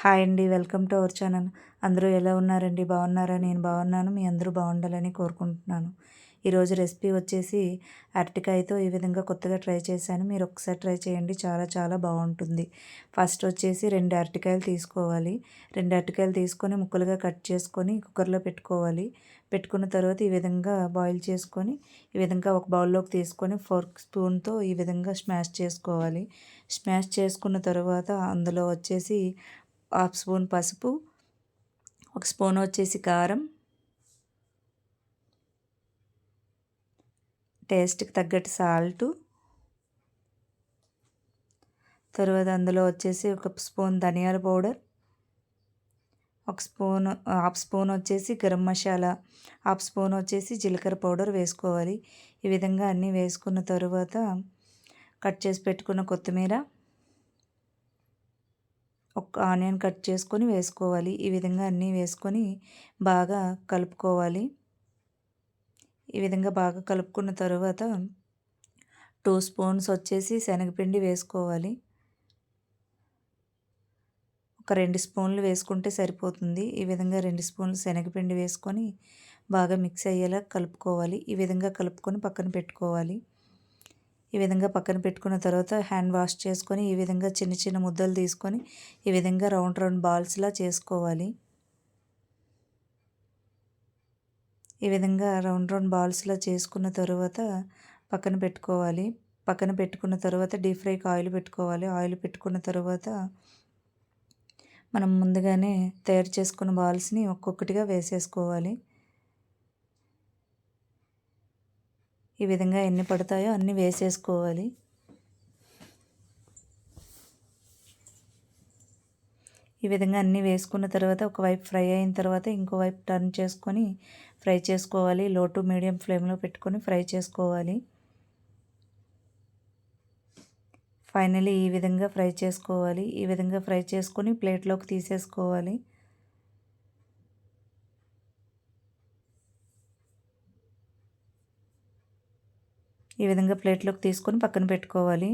Hi అండి welcome to our channel. అందరూ ఎలా ఉన్నారండి? బాగున్నారా? నేను బాగున్నాను. మీ అందరూ బాగుండాలని కోరుకుంటున్నాను. ఈరోజు రెసిపీ వచ్చేసి అరటికాయతో ఈ విధంగా కొత్తగా ట్రై చేశాను. మీరు ఒకసారి ట్రై చేయండి. చాలా చాలా బాగుంటుంది. ఫస్ట్ వచ్చేసి రెండు అరటికాయలు తీసుకోవాలి. రెండు అరటికాయలు తీసుకొని ముక్కలుగా కట్ చేసుకొని కుక్కర్లో పెట్టుకోవాలి. పెట్టుకున్న తర్వాత ఈ విధంగా బాయిల్ చేసుకొని ఈ విధంగా ఒక బౌల్లోకి తీసుకొని ఫోర్క్ స్పూన్తో ఈ విధంగా స్మాష్ చేసుకోవాలి. స్మాష్ చేసుకున్న తర్వాత అందులో వచ్చేసి హాఫ్ స్పూన్ పసుపు ఒక స్పూన్ వచ్చేసి కారం. టేస్ట్కి తగ్గట్టు సాల్టు. తర్వాత అందులో వచ్చేసి ఒక స్పూన్ ధనియాల పౌడర్ ఒక స్పూన్ హాఫ్ స్పూన్ వచ్చేసి గరం మసాలా హాఫ్ స్పూన్ వచ్చేసి జీలకర్ర పౌడర్ వేసుకోవాలి. ఈ విధంగా అన్నీ వేసుకున్న తర్వాత కట్ చేసి పెట్టుకున్న కొత్తిమీర ఒక ఆనియన్ కట్ చేసుకొని వేసుకోవాలి. ఈ విధంగా అన్నీ వేసుకొని బాగా కలుపుకోవాలి. ఈ విధంగా బాగా కలుపుకున్న తర్వాత టూ స్పూన్స్ వచ్చేసి శనగపిండి వేసుకోవాలి. ఒక రెండు స్పూన్లు వేసుకుంటే సరిపోతుంది. ఈ విధంగా రెండు స్పూన్లు శనగపిండి వేసుకొని బాగా మిక్స్ అయ్యేలా కలుపుకోవాలి. ఈ విధంగా కలుపుకొని పక్కన పెట్టుకోవాలి. ఈ విధంగా పక్కన పెట్టుకున్న తర్వాత హ్యాండ్ వాష్ చేసుకొని ఈ విధంగా చిన్న చిన్న ముద్దలు తీసుకొని ఈ విధంగా రౌండ్ రౌండ్ బాల్స్లా చేసుకోవాలి. ఈ విధంగా రౌండ్ రౌండ్ బాల్స్లా చేసుకున్న తర్వాత పక్కన పెట్టుకోవాలి. పక్కన పెట్టుకున్న తర్వాత డీప్ ఫ్రైకి ఆయిల్ పెట్టుకోవాలి. ఆయిల్ పెట్టుకున్న తర్వాత మనం ముందుగానే తయారు చేసుకున్న బాల్స్ని ఒక్కొక్కటిగా వేసేసుకోవాలి. ఈ విధంగా ఎన్ని పడతాయో అన్ని వేసేసుకోవాలి. ఈ విధంగా అన్నీ వేసుకున్న తర్వాత ఒకవైపు ఫ్రై అయిన తర్వాత ఇంకోవైపు టర్న్ చేసుకొని ఫ్రై చేసుకోవాలి. లో టు మీడియం ఫ్లేమ్లో పెట్టుకొని ఫ్రై చేసుకోవాలి. ఫైనలీ ఈ విధంగా ఫ్రై చేసుకోవాలి. ఈ విధంగా ఫ్రై చేసుకొని ప్లేట్లోకి తీసేసుకోవాలి. ఈ విధంగా ప్లేట్లోకి తీసుకొని పక్కన పెట్టుకోవాలి.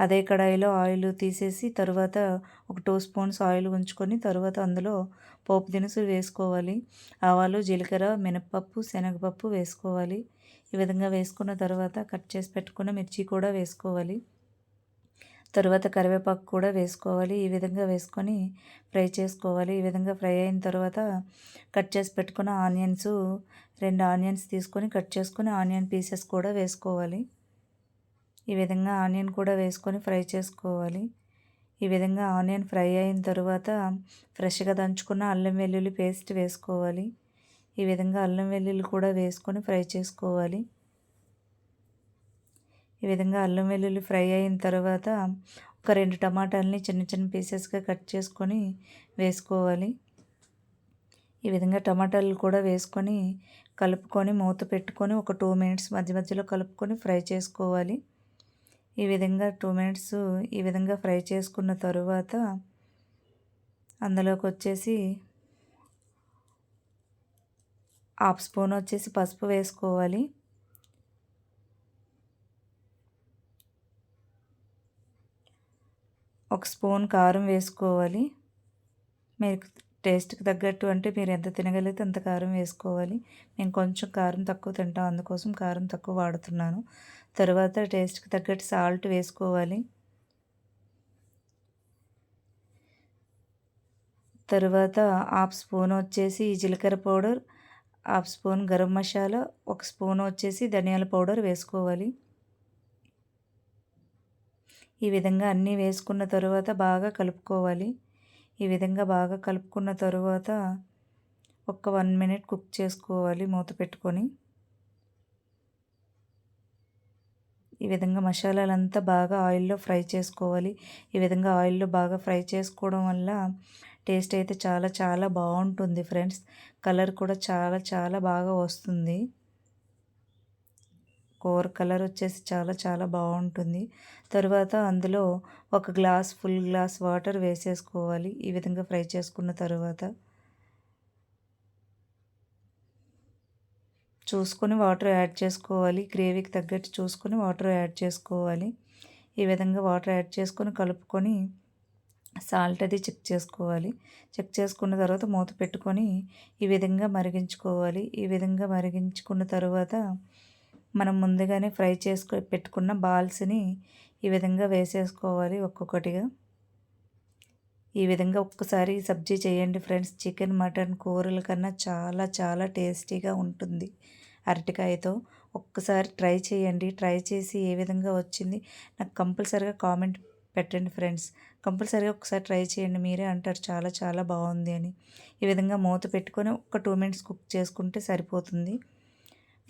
అదే కడాయిలో ఆయిల్ తీసేసి తర్వాత ఒక టూ స్పూన్స్ ఆయిల్ ఉంచుకొని తర్వాత అందులో పోపు దినుసులు వేసుకోవాలి. ఆవాలు జీలకర్ర మినప్పప్పు శనగపప్పు వేసుకోవాలి. ఈ విధంగా వేసుకున్న తర్వాత కట్ చేసి పెట్టుకున్న మిర్చి కూడా వేసుకోవాలి. తర్వాత కరివేపాకు కూడా వేసుకోవాలి. ఈ విధంగా వేసుకొని ఫ్రై చేసుకోవాలి. ఈ విధంగా ఫ్రై అయిన తర్వాత కట్ చేసి పెట్టుకున్న ఆనియన్స్ రెండు ఆనియన్స్ తీసుకొని కట్ చేసుకొని ఆనియన్ పీసెస్ కూడా వేసుకోవాలి. ఈ విధంగా ఆనియన్ కూడా వేసుకొని ఫ్రై చేసుకోవాలి. ఈ విధంగా ఆనియన్ ఫ్రై అయిన తర్వాత ఫ్రెష్గా దంచుకున్న అల్లం వెల్లుల్లి పేస్ట్ వేసుకోవాలి. ఈ విధంగా అల్లం వెల్లుల్లి కూడా వేసుకొని ఫ్రై చేసుకోవాలి. ఈ విధంగా అల్లం వెల్లుల్లి ఫ్రై అయిన తర్వాత ఒక రెండు టమాటాలని చిన్న చిన్న పీసెస్గా కట్ చేసుకొని వేసుకోవాలి. ఈ విధంగా టమాటాలు కూడా వేసుకొని కలుపుకొని మూత పెట్టుకొని ఒక టూ మినిట్స్ మధ్య మధ్యలో కలుపుకొని ఫ్రై చేసుకోవాలి. ఈ విధంగా టూ మినిట్స్ ఈ విధంగా ఫ్రై చేసుకున్న తరువాత అందులోకి వచ్చేసి హాఫ్ స్పూన్ వచ్చేసి పసుపు వేసుకోవాలి. ఒక స్పూన్ కారం వేసుకోవాలి. మీరు టేస్ట్కి తగ్గట్టు అంటే మీరు ఎంత తినగలిగితే అంత కారం వేసుకోవాలి. నేను కొంచెం కారం తక్కువ తింటాం అందుకోసం కారం తక్కువ వాడుతున్నాను. తర్వాత టేస్ట్కి తగ్గట్టు సాల్ట్ వేసుకోవాలి. తర్వాత హాఫ్ స్పూన్ వచ్చేసి జీలకర్ర powder half spoon garam masala ఒక స్పూన్ వచ్చేసి ధనియాల పౌడర్ వేసుకోవాలి. ఈ విధంగా అన్నీ వేసుకున్న తరువాత బాగా కలుపుకోవాలి. ఈ విధంగా బాగా కలుపుకున్న తరువాత ఒక వన్ మినిట్ కుక్ చేసుకోవాలి మూత పెట్టుకొని. ఈ విధంగా మసాలాలంతా బాగా ఆయిల్లో ఫ్రై చేసుకోవాలి. ఈ విధంగా ఆయిల్లో బాగా ఫ్రై చేసుకోవడం వల్ల టేస్ట్ అయితే చాలా చాలా బాగుంటుంది ఫ్రెండ్స్. కలర్ కూడా చాలా చాలా బాగా వస్తుంది. కూర కలర్ వచ్చేసి చాలా చాలా బాగుంటుంది. తర్వాత అందులో ఒక గ్లాస్ ఫుల్ గ్లాస్ వాటర్ వేసేసుకోవాలి. ఈ విధంగా ఫ్రై చేసుకున్న తర్వాత. చూసుకొని వాటర్ యాడ్ చేసుకోవాలి. గ్రేవీకి తగ్గట్టు చూసుకొని వాటర్ యాడ్ చేసుకోవాలి. ఈ విధంగా వాటర్ యాడ్ చేసుకొని కలుపుకొని సాల్ట్ అది చెక్ చేసుకోవాలి. చెక్ చేసుకున్న తర్వాత మూత పెట్టుకొని ఈ విధంగా మరిగించుకోవాలి. ఈ విధంగా మరిగించుకున్న తర్వాత మనం ముందుగానే ఫ్రై చేసుకో పెట్టుకున్న బాల్స్ని ఈ విధంగా వేసేసుకోవాలి ఒక్కొక్కటిగా. ఈ విధంగా ఒక్కసారి సబ్జీ చేయండి ఫ్రెండ్స్. చికెన్ మటన్ కూరల కన్నా చాలా చాలా టేస్టీగా ఉంటుంది అరటికాయతో. ఒక్కసారి ట్రై చేయండి. ట్రై చేసి ఏ విధంగా వచ్చింది నాకు కంపల్సరీగా కామెంట్ పెట్టండి ఫ్రెండ్స్. కంపల్సరీగా ఒకసారి ట్రై చేయండి. మీరే అంటారు చాలా చాలా బాగుంది అని. ఈ విధంగా మూత పెట్టుకొని ఒక టూ మినిట్స్ కుక్ చేసుకుంటే సరిపోతుంది.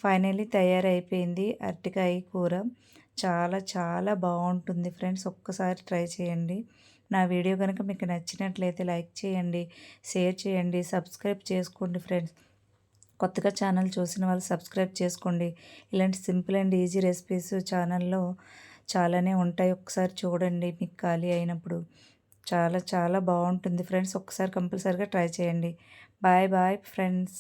ఫైనల్లీ తయారైపోయింది అరటికాయ కూర. చాలా చాలా బాగుంటుంది ఫ్రెండ్స్. ఒక్కసారి ట్రై చేయండి. నా వీడియో కనుక మీకు నచ్చినట్లయితే లైక్ చేయండి షేర్ చేయండి సబ్స్క్రైబ్ చేసుకోండి ఫ్రెండ్స్. కొత్తగా ఛానల్ చూసిన వాళ్ళు సబ్స్క్రైబ్ చేసుకోండి. ఇలాంటి సింపుల్ అండ్ ఈజీ రెసిపీస్ ఛానల్లో చాలానే ఉంటాయి. ఒకసారి చూడండి మీకు ఖాళీ అయినప్పుడు. చాలా చాలా బాగుంటుంది ఫ్రెండ్స్. ఒకసారి కంపల్సరీగా ట్రై చేయండి. Bye bye friends.